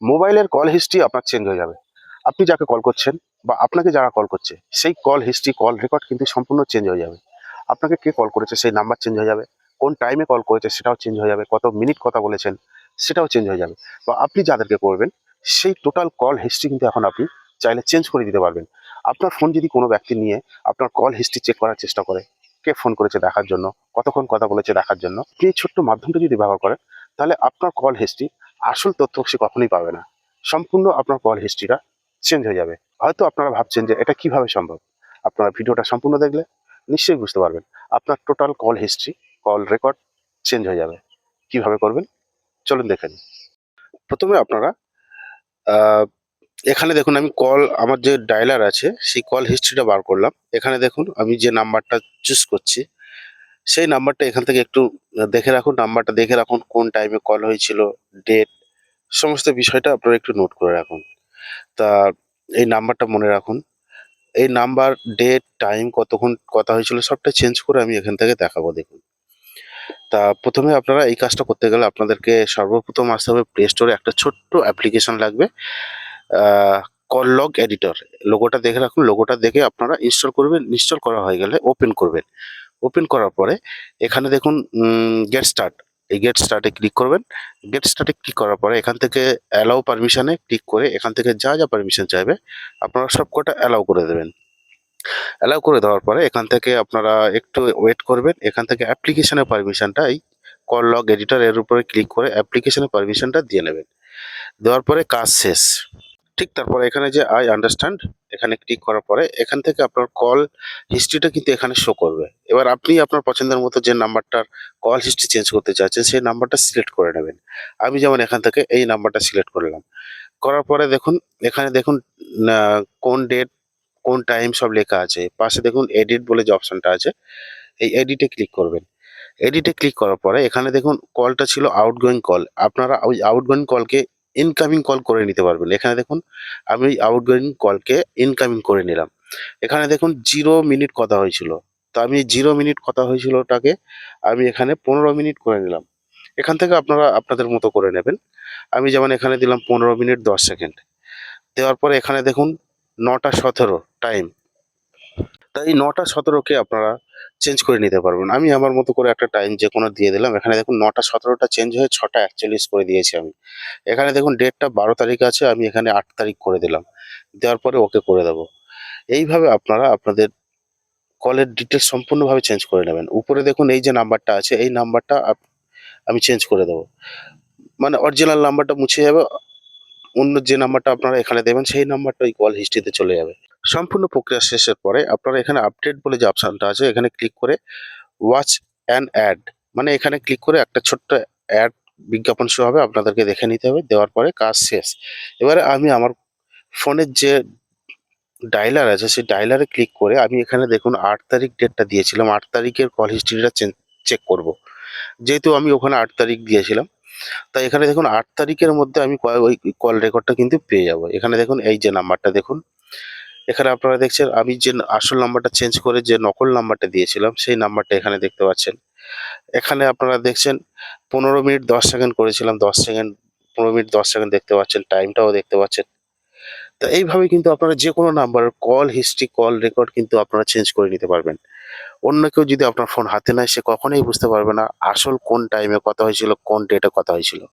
মোবাইলের call history আপনার change হয়ে যাবে। আপনি যাকে কল করছেন বা আপনাকে যারা কল করছে, সেই কল হিস্ট্রি, কল রেকর্ড কিন্তু সম্পূর্ণ চেঞ্জ হয়ে যাবে। আপনাকে কে কল করেছে সেই নাম্বার চেঞ্জ হয়ে যাবে। কোন টাইমে কল করেছে সেটাও চেঞ্জ হয়ে যাবে। কত মিনিট কথা বলেছেন সেটাও চেঞ্জ হয়ে যাবে। বা আপনি যাদেরকে করবেন, সেই টোটাল কল হিস্ট্রি কিন্তু এখন আপনি চাইলে চেঞ্জ করে দিতে পারবেন। আপনার ফোন যদি কোনো ব্যক্তি নিয়ে আপনার কল হিস্ট্রি চেক করার চেষ্টা করে, কে ফোন করেছে দেখার জন্য, কতক্ষণ কথা বলেছে দেখার জন্য, আপনি এই ছোট্ট মাধ্যমটা যদি ব্যবহার করেন, তাহলে আপনার কল হিস্ট্রি আসল তথ্য সে কখনোই পাবে না। সম্পূর্ণ আপনার কল হিস্ট্রিটা চেঞ্জ হয়ে যাবে। হয়তো আপনারা ভাবছেন যে এটা কীভাবে সম্ভব? আপনারা ভিডিওটা সম্পূর্ণ দেখলে নিশ্চয়ই বুঝতে পারবেন। আপনার total call history call record change হয়ে যাবে। কীভাবে করবেন? চলুন দেখেন প্রথমে আপনারা এখানে দেখুন আমি কল আমার যে ডায়লার আছে, সেই কল হিস্ট্রিটা বার করলাম। এখানে দেখুন আমি যে নাম্বারটা চুজ করছি সেই নাম্বারটা এখান থেকে একটু দেখে রাখুন। নাম্বারটা দেখে রাখুন, কোন টাইমে কল হয়েছিল ডেট সমস্ত বিষয়টা আপনারা একটু নোট করে রাখুন। তা, এই নাম্বারটা মনে রাখুন। এই নাম্বার ডেট টাইম কতক্ষণ কথা হয়েছিল, সবটা চেঞ্জ করে আমি এখান থেকে দেখাবো, দেখুন। তা, প্রথমে আপনারা এই কাজটা করতে গেলে আপনাদেরকে সর্বপ্রথম আসতে হবে প্লে স্টোরে একটা ছোট্ট অ্যাপ্লিকেশন লাগবে কল লগ এডিটর লোগোটা দেখে রাখুন। লোগোটা দেখে আপনারা ইনস্টল করবেন। ইনস্টল করা হয়ে গেলে ওপেন করবেন। ওপেন করার পরে এখানে দেখুন গেট স্টার্ট এই গেট স্টার্টে ক্লিক করবেন। গেট স্টার্টে ক্লিক করার পরে এখান থেকে অ্যালাউ পারমিশনে ক্লিক করে এখান থেকে যা যা পারমিশন চাইবে, আপনারা সব কটা অ্যালাউ করে দেবেন। অ্যালাউ করে দেওয়ার পরে এখান থেকে আপনারা একটু ওয়েট করবেন। এখান থেকে অ্যাপ্লিকেশনের পারমিশনটা এই কল লগ এডিটর এর উপরে ক্লিক করে অ্যাপ্লিকেশনের পারমিশনটা দিয়ে নেবেন। দেওয়ার পরে কাজ শেষ। ঠিক তারপরে এখানে যে আই আন্ডারস্ট্যান্ড এখানে ক্লিক করার পরে এখান থেকে আপনার কল হিস্ট্রিটা কিন্তু এখানে শো করবে। এবার আপনি আপনার পছন্দের মতো যে নাম্বারটার কল হিস্ট্রি চেঞ্জ করতে চাচ্ছেন সেই নাম্বারটা সিলেক্ট করে নেবেন। আমি যেমন এখান থেকে এই নাম্বারটা সিলেক্ট করলাম। করার পরে দেখুন, এখানে দেখুন কোন ডেট কোন টাইম সব লেখা আছে। পাশে দেখুন এডিট বলে যে অপশানটা আছে, এই এডিটে ক্লিক করবেন। এডিটে ক্লিক করার পরে এখানে দেখুন কলটা ছিল আউটগোয়িং কল আপনারা ওই আউটগোয়িং কলকে ইনকামিং কল করে নিতে পারবেন। এখানে দেখুন, আমি আউটগোয়িং কলকে ইনকামিং করে নিলাম। এখানে দেখুন জিরো মিনিট কথা হয়েছিল। তো আমি জিরো মিনিট কথা হয়েছিল ওটাকে আমি এখানে পনেরো মিনিট করে নিলাম। এখান থেকে আপনারা আপনাদের মতো করে নেবেন। আমি যেমন এখানে দিলাম পনেরো মিনিট দশ সেকেন্ড দেওয়ার পরে এখানে দেখুন, নটা সতেরো টাইম তাই নটা সতেরোকে আপনারা চেঞ্জ করে নিতে পারবেন। আমি আমার মতো করে একটা টাইম যে কোনো দিয়ে দিলাম। এখানে দেখুন নটা সতেরোটা চেঞ্জ হয়ে ছটা একচল্লিশ করে দিয়েছি আমি। এখানে দেখুন ডেটটা বারো তারিখ আছে, আমি এখানে আট তারিখ করে দিলাম। দেওয়ার পরে ওকে করে দেবো। এইভাবে আপনারা আপনাদের কলের ডিটেলস সম্পূর্ণভাবে চেঞ্জ করে নেবেন। উপরে দেখুন এই যে নাম্বারটা আছে, এই নাম্বারটা আমি চেঞ্জ করে দেবো। মানে অরিজিনাল নাম্বারটা মুছে যাবে, অন্য যে নাম্বারটা আপনারা এখানে দেবেন, সেই নাম্বারটা ওই কল হিস্ট্রিতে চলে যাবে। সম্পূর্ণ প্রক্রিয়া শেষের পরে আপনারা এখানে আপডেট বলে যে অপশানটা আছে, এখানে ক্লিক করে ওয়াচ অ্যান্ড অ্যাড মানে এখানে ক্লিক করে একটা ছোট্ট অ্যাড বিজ্ঞাপন শো হবে, আপনাদেরকে দেখে নিতে হবে, দেওয়ার পরে কাজ শেষ। এবারে আমি আমার ফোনের যে ডায়লার আছে, সেই ডায়লারে ক্লিক করে আমি এখানে দেখুন আট তারিখ ডেটটা দিয়েছিলাম, আট তারিখের কল হিস্ট্রিটা চেক করব। যেহেতু আমি ওখানে আট তারিখ দিয়েছিলাম, তাই এখানে দেখুন আট তারিখের মধ্যে আমি ওই কল রেকর্ডটা কিন্তু পেয়ে যাব। এখানে দেখুন এই যে নাম্বারটা দেখুন। এখানে আপনারা দেখছেন, আমি যে আসল নাম্বারটা চেঞ্জ করে যে নকল নাম্বারটা দিয়েছিলাম, সেই নাম্বারটা এখানে দেখতে পাচ্ছেন। এখানে আপনারা দেখছেন, পনেরো মিনিট দশ সেকেন্ড করেছিলাম, দশ সেকেন্ড, পনেরো মিনিট দশ সেকেন্ড দেখতে পাচ্ছেন টাইমটাও দেখতে পাচ্ছেন। তো এইভাবে কিন্তু আপনারা যে কোনো number call history call record কিন্তু আপনারা চেঞ্জ করে নিতে পারবেন। অন্য কেউ যদি আপনার ফোন হাতে নেয়, সে কখনোই বুঝতে পারবে না আসল কোন টাইমে কথা হয়েছিল, কোন ডেটে কথা হয়েছিল।